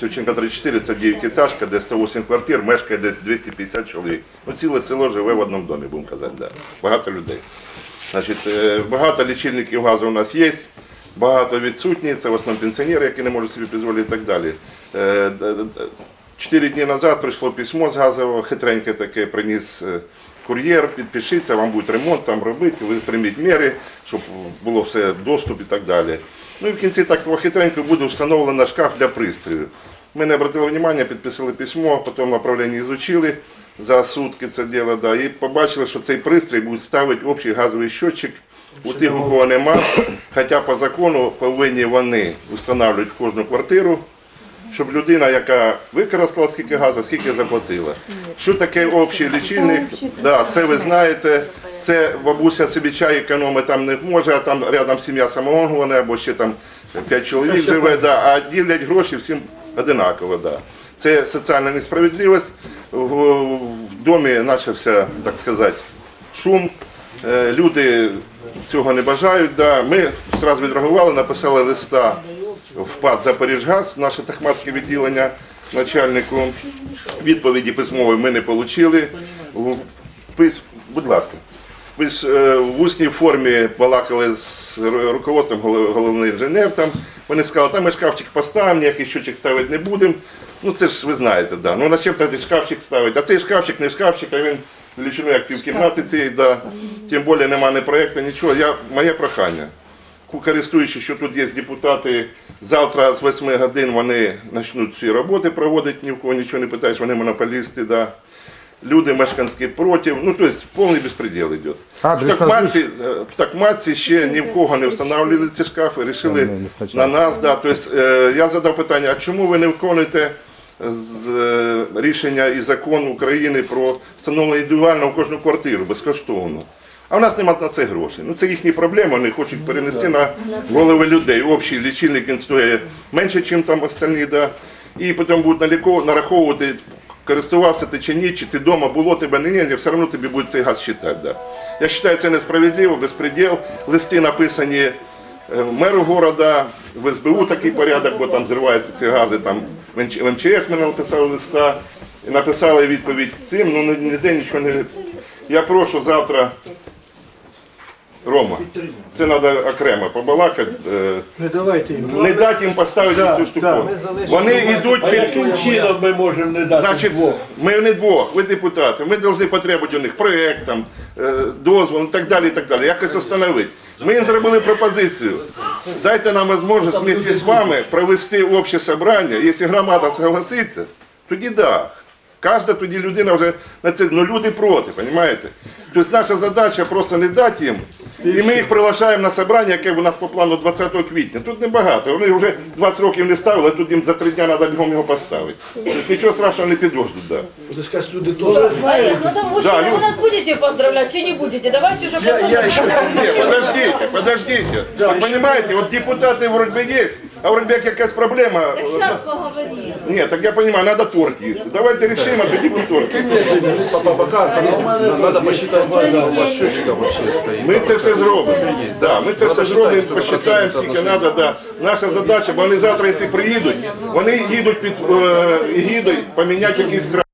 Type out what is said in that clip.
Шевченка 34 це 9 етажка, де 108 квартир, мешкає десь 250 чоловік. Ну, ціле село живе в одному домі, будемо казати, да. багато людей. Значить, е, багато лічильників газу у нас є, багато відсутні, це в основному пенсіонери, які не можуть собі дозволити і так далі. Е, Чотири дні назад прийшло письмо з газового, хитреньке таке приніс е, кур'єр, підпишіться, вам буде ремонт там робити, ви прийміть міри, щоб було все доступ і так далі. Ну і в кінці такого хитренько буде встановлено шкаф для пристрою. Ми не обратили увагу, підписали письмо, потім направлення ізучили за сутки це діло, да, і побачили, що цей пристрій буде ставити общий газовий щотчик у тих, у кого нема. Хоча по закону повинні вони встановлювати в кожну квартиру, щоб людина, яка використала скільки газу, скільки заплатила. Що таке общий лічильник? Да, це ви знаєте. Це бабуся собі чай економить там не може, а там рядом сім'я самогонгувана, або ще там п'ять чоловік живе, да, а ділять гроші всім одинаково. Да. Це соціальна несправедливість. В, в домі почався, так сказати, шум. Е, Люди цього не бажають. Да. Ми одразу відреагували, написали листа в ПАД Запоріжгаз, наше тахматське відділення начальнику. Відповіді письмової ми не отримали. Будь ласка. В пис- е, В усній формі балакали з руководством головний інженер. Там. Вони сказали, там ми шкафчик поставимо, ніякий щочик ставити не будемо. Ну це ж ви знаєте, да. Ну на чим тоді шкафчик ставити? А цей шкафчик не шкафчик, а він величиною як півкімнати цієї, да. Тим більше немає ні проєкту, нічого. Я, моє прохання. Користуючись, що тут є депутати, завтра з 8 годин вони почнуть ці роботи проводити, ні в кого нічого не питаєш, вони монополісти, да. Люди мешканські проти, ну тобто повний безпреділ йде. В Такмаці, е, в Такмаці ще ні в кого не встановлювали ці шкафи, вирішили Ну, на нас. Да. Тобто, я задав питання, а чому ви не виконуєте з е, рішення і закон України про встановлення індивідуально в кожну квартиру безкоштовно? А в нас немає на це грошей. Ну це їхні проблеми, вони хочуть перенести на голови людей. Общий лічильник він стоїть менше, ніж там остальні, да. і потім будуть нараховувати, користувався ти чи ні, чи ти вдома було, тебе не ні, все одно тобі буде цей газ считати. Да. Я вважаю, це несправедливо, безпреділ. Листи написані е, меру города, в СБУ такий порядок, бо там зриваються ці гази, там в МЧС мене написали листа, написали відповідь цим, ну ніде нічого не. Я прошу завтра. Рома, це треба окремо побалакати. е, Не давайте їм. Не дати їм поставити Да, цю штуку. залишимо Вони йдуть під яким чином ми можемо не дати Значить, двох? ми не двох, ви депутати, ми повинні потребувати у них проєкт, там, е, дозвол і так далі, і так далі. Якось встановити. Ми їм зробили пропозицію. Дайте нам можливість вместе з вами провести обще собрання. Якщо громада согласиться, тоді да. Кожна тоді людина вже на це, ну люди проти, розумієте? Тобто наша задача просто не дати їм. І ми їх приглашаємо на собрання, яке у нас по плану 20 квітня. Тут небагато. Вони вже 20 років не ставили, а тут їм за три дні треба бігом його поставити. Тобто нічого страшного не підождуть. Да. Ти скажеш, люди теж. Олег, ну там мужчины, Да, вы нас будете поздравлять, чи не будете? Давайте уже потом. я еще- Не, подождите, подождите. Вы понимаете, вот депутаты вроде бы есть, а у бы як якась проблема. Так сейчас поговорим. Нет, так я понимаю, надо торт есть. Давайте решим, а тоді торт. їсти. Надо посчитать, сколько у вас счетчиков вообще стоит. Ми це все зробимо. Да, ми це все зробимо, сколько посчитаємо, скільки треба. Да. Наша задача, бо вони завтра, якщо приїдуть, вони їдуть під е, егідою поміняти якийсь край.